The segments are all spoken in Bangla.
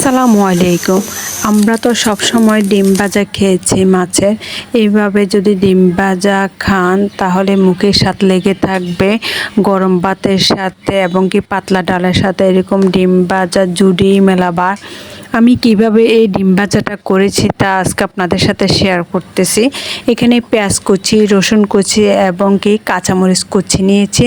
আসসালামু আলাইকুম। আমরা তো সব সময় ডিম ভাজা খেয়েছি মাছের। এইভাবে যদি ডিম ভাজা খান, তাহলে মুখের স্বাদ লেগে থাকবে। গরম ভাতের সাথে এবং কি পাতলা ডালের সাথে এরকম ডিম ভাজা, জুড়ি, মেলাবার আমি কীভাবে এই ডিম ভাজাটা করেছি তা আজকে আপনাদের সাথে শেয়ার করতেছি। এখানে পেঁয়াজ কুচি, রসুন কুচি এবং কি কাঁচামরিচ কুচি নিয়েছি।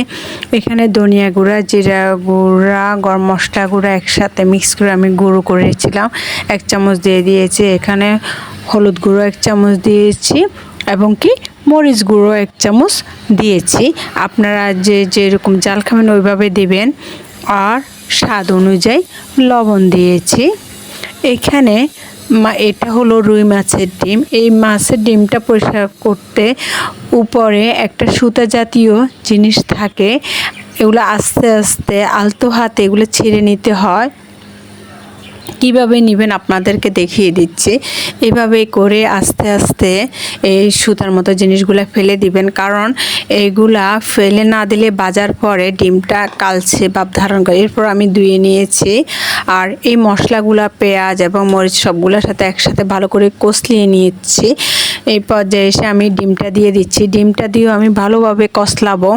এখানে ধনিয়া গুঁড়া, জিরা গুঁড়া, গরম মশলা গুঁড়া একসাথে মিক্স করে আমি গুঁড়ো করেছিলাম। এক চামচ দিয়ে দিয়েছি এখানে হলুদ গুঁড়ো এক চামচ দিয়েছি এবং কি মরিচ গুঁড়ো এক চামচ দিয়েছি। আপনারা যে যেরকম জাল খাবেন ওইভাবে দিবেন। আর স্বাদ অনুযায়ী লবণ দিয়েছি। এখানে মা, এটা হলো রুই মাছের ডিম। এই মাছের ডিমটা পরিষ্কার করতে উপরে একটা সুতা জাতীয় জিনিস থাকে। এগুলো আস্তে আস্তে আলতো হাতে এগুলো ছিঁড়ে নিতে হয়। কীভাবে নেবেন আপনাদেরকে দেখিয়ে দিচ্ছি। এভাবে করে আস্তে আস্তে এই সুতার মতো জিনিসগুলো ফেলে দিবেন। কারণ এগুলা ফেলে না দিলে বাজার পরে ডিমটা কালছে ভাব ধারণ করে। এরপর আমি ধুয়ে নিয়েছি। আর এই মশলাগুলা, পেঁয়াজ এবং মরিচ সবগুলোর সাথে একসাথে ভালো করে কষলিয়ে নিয়েছি। এই পর্যায়ে এসে আমি ডিমটা দিয়ে দিচ্ছি। ডিমটা দিয়েও আমি ভালোভাবে কষলাবো।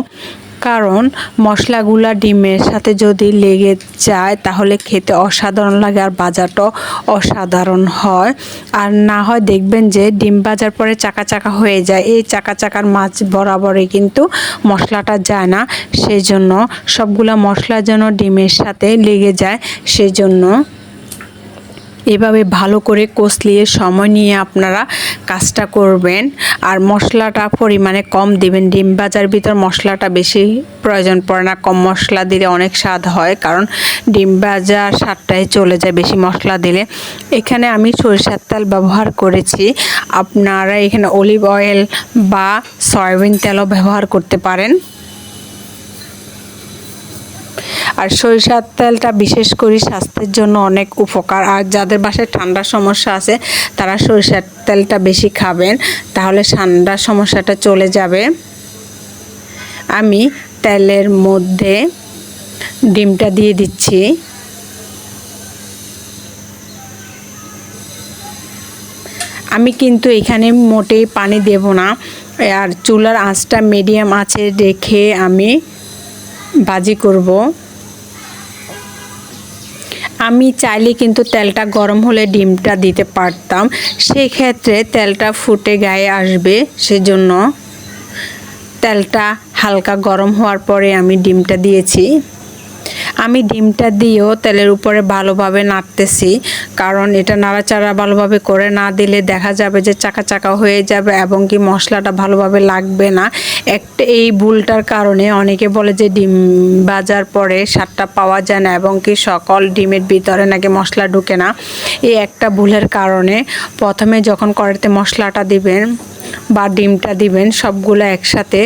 কারণ মশলাগুলা ডিমের সাথে যদি লেগে যায়, তাহলে খেতে অসাধারণ লাগে আর বাজারটাও অসাধারণ হয়। আর না হয় দেখবেন যে ডিম বাজার পরে চাকা চাকা হয়ে যায়। এই চাকা চাকার মাছ বরাবরে কিন্তু মশলাটা যায় না। সেই জন্য সবগুলা মশলা যেন ডিমের সাথে লেগে যায় সেই জন্য এভাবে ভালো করে কষলিয়ে সময় নিয়ে আপনারা কাজটা করবেন। আর মশলাটা পরিমাণে কম দিবেন। ডিম ভাজার ভিতর মশলাটা বেশি প্রয়োজন পড়ে না। কম মশলা দিলে অনেক স্বাদ হয়, কারণ ডিম ভাজার স্বাদটাই চলে যায় বেশি মশলা দিলে। এখানে আমি সরিষার তেল ব্যবহার করেছি। আপনারা এখানে অলিভ অয়েল বা সয়াবিন তেলও ব্যবহার করতে পারেন। আর সরিষার তেলটা বিশেষ করে স্বাস্থ্যের জন্য অনেক উপকার। আর যাদের বাসায় ঠান্ডার সমস্যা আছে, তারা সরিষার তেলটা বেশি খাবেন। তাহলে ঠান্ডার সমস্যাটা চলে যাবে। আমি তেলের মধ্যে ডিমটা দিয়ে দিচ্ছি। আমি কিন্তু এখানে মোটেই পানি দেব না। আর চুলার আঁচটা মিডিয়াম আঁচে রেখে আমি ভাজি করব। আমি চাইলে কিন্তু তেলটা গরম হলে ডিমটা দিতে পারতাম। সেই ক্ষেত্রে তেলটা ফুটে গায়ে আসবে, সেজন্য তেলটা হালকা গরম হওয়ার পরে আমি ডিমটা দিয়েছি। আমি ডিমটা দিয়েও তেলের উপরে ভালোভাবে নাড়তেছি। কারণ এটা নাড়াচাড়া ভালোভাবে করে না দিলে দেখা যাবে যে চাকা চাকা হয়ে যাবে এবং কি মশলাটা ভালোভাবে লাগবে না। একটা এই ভুলটার কারণে অনেকে বলে যে ডিম বাজার পরে স্বাদটা পাওয়া যায় না এবং কি সকল ডিমের ভিতরে নাকি মশলা ঢুকে না। এই একটা ভুলের কারণে প্রথমে যখন কড়াইতে মশলাটা দিবেন বা ডিমটা দিবেন, সবগুলো একসাথে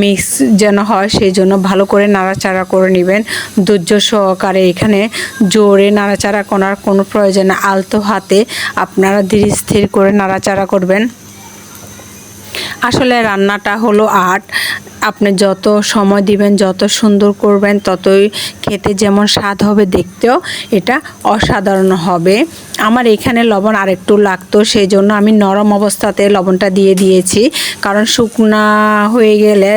মিক্স যেন হয়, সেই জন্য ভালো করে নাড়াচাড়া করে নেবেন। ধৈর্য সহকারে এখানে জোরে নাড়াচাড়া করার কোনো প্রয়োজন আলতো হাতে আপনারা ধীরে স্থির করে নাড়াচাড়া করবেন। আসলে রান্নাটা হলো আর্ট। আপনি যত সময় দিবেন, যত সুন্দর করবেন, ততই খেতে যেমন স্বাদ হবে দেখতেও এটা অসাধারণ হবে। আমার এখানে লবণ আরেকটু লাগতো সেই জন্য আমি নরম অবস্থাতে লবণটা দিয়ে দিয়েছি। কারণ শুকনা হয়ে গেলে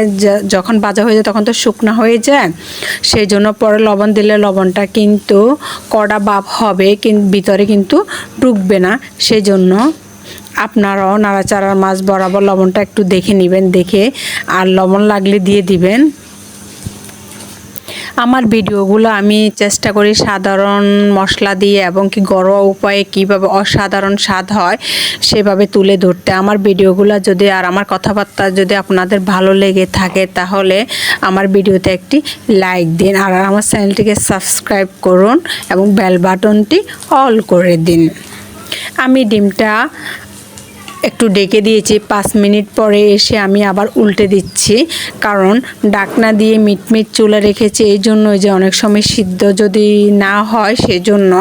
যখন বাজা হয়ে যায় তখন তো শুকনা হয়ে যায়। সেই জন্য পরে লবণ দিলে লবণটা কিন্তু কড়া বাপ হবে ভিতরে কিন্তু ঢুকবে না। সেই জন্য আপনারাও নাড়াচাড়ার মাছ বরাবর লবণটা একটু দেখে নেবেন, দেখে আর লবণ লাগলে দিয়ে দিবেন। আমার ভিডিওগুলো আমি চেষ্টা করি সাধারণ মশলা দিয়ে এবং কি ঘরোয়া উপায়ে কীভাবে অসাধারণ স্বাদ হয় সেভাবে তুলে ধরতে। আমার ভিডিওগুলো যদি আর আমার কথাবার্তা যদি আপনাদের ভালো লেগে থাকে তাহলে আমার ভিডিওতে একটি লাইক দিন আর আমার চ্যানেলটিকে সাবস্ক্রাইব করুন এবং বেল বাটনটি অল করে দিন। আমি ডিমটা একটু ডেকে দিয়েছি। পাঁচ মিনিট পরে এসে আমি আবার উল্টে দিচ্ছি। কারণ ডাকনা দিয়ে মিটমিট চুলা রেখেছি, এই জন্য যে অনেক সময় সিদ্ধ যদি না হয় সেজন্য।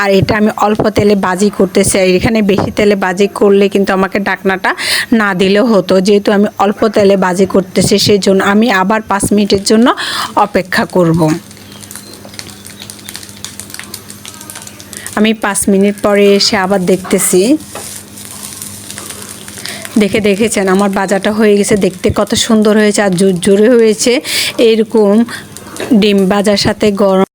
আর এটা আমি অল্প তেলে বাজি করতে চাই। এখানে বেশি তেলে বাজি করলে কিন্তু আমাকে ডাকনাটা না দিলেও হতো। যেহেতু আমি অল্প তেলে বাজি করতেছি সেই জন্য আমি আবার পাঁচ মিনিটের জন্য অপেক্ষা করব। আমি পাঁচ মিনিট পরে এসে আবার দেখতেছি। দেখে দেখেছেন, আমার বাজারটা হয়ে গেছে দেখতে কত সুন্দর হয়েছে আর জোরে হয়েছে। এরকম ডিম বাজার সাথে গরম